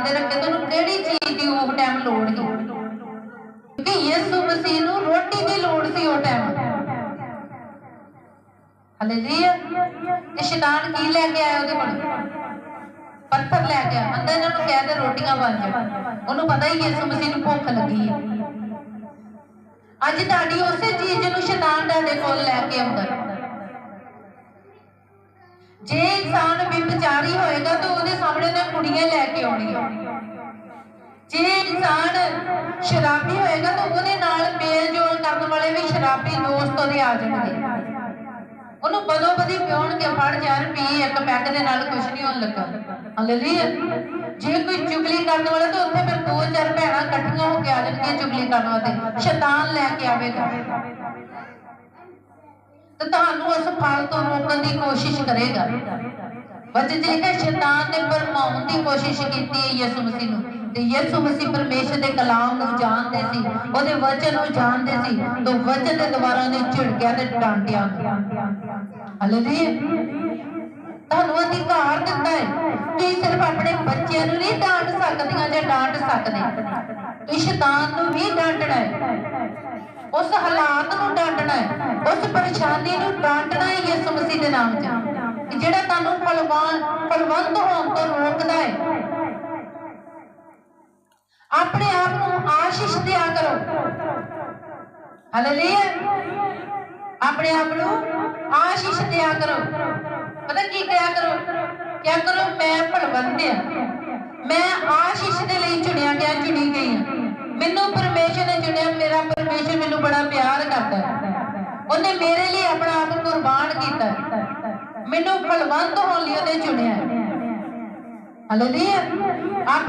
ਬੰਦੇ ਰੱਖੇ ਤੈਨੂੰ ਕਿਹੜੀ ਚੀਜ਼ ਦੀ ਉਹ ਟਾਈਮ ਲੋੜ ਸੀ? ਕਿਉਂਕਿ ਯਿਸੂ ਮਸੀਹ ਨੂੰ ਰੋਟੀ ਦੀ ਲੋੜ ਸੀ ਉਹ ਟਾਈਮ ਹਾਲੇਲੂਇਆ ਤੇ ਸ਼ੈਤਾਨ ਕੀ ਲੈ ਕੇ ਆਇਆ ਉਹਦੇ ਕੋਲ? ਪੱਥਰ ਲੈ ਕੇ ਅੰਦਰ ਇਹਨਾਂ ਨੂੰ ਕਹਿ ਦੇ ਰੋਟੀਆਂ ਬਣ ਜਾ। ਉਹਨੂੰ ਪਤਾ ਹੀ ਯਿਸੂ ਮਸੀਹ ਨੂੰ ਭੁੱਖ ਲੱਗੀ ਹੈ ਅੱਜ ਤੁਹਾਡੀ ਉਸੇ ਚੀਜ਼ ਨੂੰ ਸ਼ੈਤਾਨ ਤੁਹਾਡੇ ਕੋਲ ਲੈ ਕੇ ਆਉਂਦਾ। ਜੇ ਇਨਸਾਨ ਵਿਭਚਾਰੀ ਹੋਏਗਾ ਤਾਂ ਉਹਦੇ ਕੁੜੀਆਂ ਲੈ ਕੇ ਆਉਣੀਆਂ। ਜੇ ਇਨਸਾਨ ਸ਼ਰਾਬੀ ਹੋਏਗਾ ਤਾਂ ਉਹਦੇ ਨਾਲ ਮੇਲ ਜੋਲ ਕਰਨ ਵਾਲੇ ਵੀ ਸ਼ਰਾਬੀ ਦੋਸਤ ਉਹਦੇ ਆ ਜਾਣਗੇ। ਉਹਨੂੰ ਬਦੋ ਬਦੀ ਪਿਉਣਗੇ, ਫੜ ਯਾਰ ਪੀ ਇੱਕ ਪੈਗ ਦੇ ਨਾਲ ਕੁਝ ਨਹੀਂ ਹੋਣ ਲੱਗਾ। ਹਾਲੇਲੂਇਆ, ਜੇ ਕੋਈ ਚੁਗਲੀ ਕਰਨ ਵਾਲਾ ਤਾਂ ਉੱਥੇ ਫਿਰ ਦੋ ਚਾਰ ਭੈਣਾਂ ਇਕੱਠੀਆਂ ਹੋ ਕੇ ਆ ਜਾਣਗੀਆਂ ਚੁਗਲੀ ਕਰਨ ਵਾਸਤੇ। ਸ਼ੈਤਾਨ ਲੈ ਕੇ ਆਵੇਗਾ। ਤੇ ਤੁਹਾਨੂੰ ਉਸ ਫਲ ਤੋਂ ਰੋਕਣ ਦੀ ਕੋਸ਼ਿਸ਼ ਕਰੇਗਾ। ਬੱਚੇ ਜਿਹੜੇ ਸ਼ੈਤਾਨ ਨੇ ਭਰਮਾਉਣ ਦੀ ਕੋਸ਼ਿਸ਼ ਕੀਤੀ ਹੈ ਯਿਸੂ ਮਸੀਹ ਨੂੰ। ਤੇ ਯਿਸੂ ਮਸੀਹ ਪਰਮੇਸ਼ਰ ਦੇ ਕਲਾਮ ਨੂੰ ਜਾਣਦੇ ਸੀ, ਉਹਦੇ ਵਚਨ ਨੂੰ ਜਾਣਦੇ ਸੀ, ਤਾਂ ਵਚਨ ਦੇ ਦੁਆਰਾ ਨੇ ਝਿੜਕਿਆ ਤੇ ਡਾਂਟਿਆ। ਹਾਲੇਲੂਇਆ ਤੁਹਾਨੂੰ ਅਧਿਕਾਰ ਦਿੱਤਾ ਹੈ ਤੁਸੀਂ ਸਿਰਫ ਆਪਣੇ ਬੱਚਿਆਂ ਨੂੰ ਨਹੀਂ ਡਾਂਟ ਸਕਦੀਆਂ ਜਾਂ ਡਾਂਟ ਸਕਦੇ। ਤੁਸੀਂ ਸ਼ੈਤਾਨ ਨੂੰ ਵੀ ਡਾਂਟਣਾ ਹੈ। ਉਸ ਹਾਲਾਤ ਨੂੰ ਡਾਂਟਣਾ ਹੈ। ਉਸ ਪਰੇਸ਼ਾਨੀ ਨੂੰ ਡਾਂਟਣਾ ਹੈ ਯਿਸੂ ਮਸੀਹ ਦੇ ਨਾਮ 'ਚ। ਜਿਹੜਾ ਤੁਹਾਨੂੰ ਫਲਵਾਨ ਫਲਵੰਤ ਹੋਣ ਤੋਂ ਰੋਕਦਾ ਹੈ। ਆਪਣੇ ਆਪ ਨੂੰ ਆਸ਼ੀਸ਼ ਦਿਆ ਕਰੋ। ਹਾਲੇਲੂਇਆ ਆਪਣੇ ਆਪ ਨੂੰ ਆਸ਼ੀਸ਼ ਦਿਆ ਕਰੋ। ਪਤਾ ਕੀ ਕਿਹਾ ਕਰੋ? ਕਿਆ ਕਰੋ, ਮੈਂ ਫਲਵੰਤ ਹਾਂ। ਮੈਂ ਆਸ਼ੀਸ਼ ਦੇ ਲਈ ਚੁਣਿਆ ਗਿਆ, ਚੁਣੀ ਗਈ ਹਾਂ। ਮੈਨੂੰ ਪਰਮੇਸ਼ਰ ਨੇ ਚੁਣਿਆ, ਮੇਰਾ ਪਰਮੇਸ਼ਰ ਮੈਨੂੰ ਬੜਾ ਪਿਆਰ ਕਰਦਾ ਹੈ। ਉਹਨੇ ਮੇਰੇ ਲਈ ਆਪਣਾ ਆਪ ਮੈਨੂੰ ਫਲਵੰਤ ਹੋਣ ਲਈ ਉਹਨੇ ਚੁਣਿਆ। ਹੈ ਹਾਲੇਲੂਇਆ ਆਪਣੇ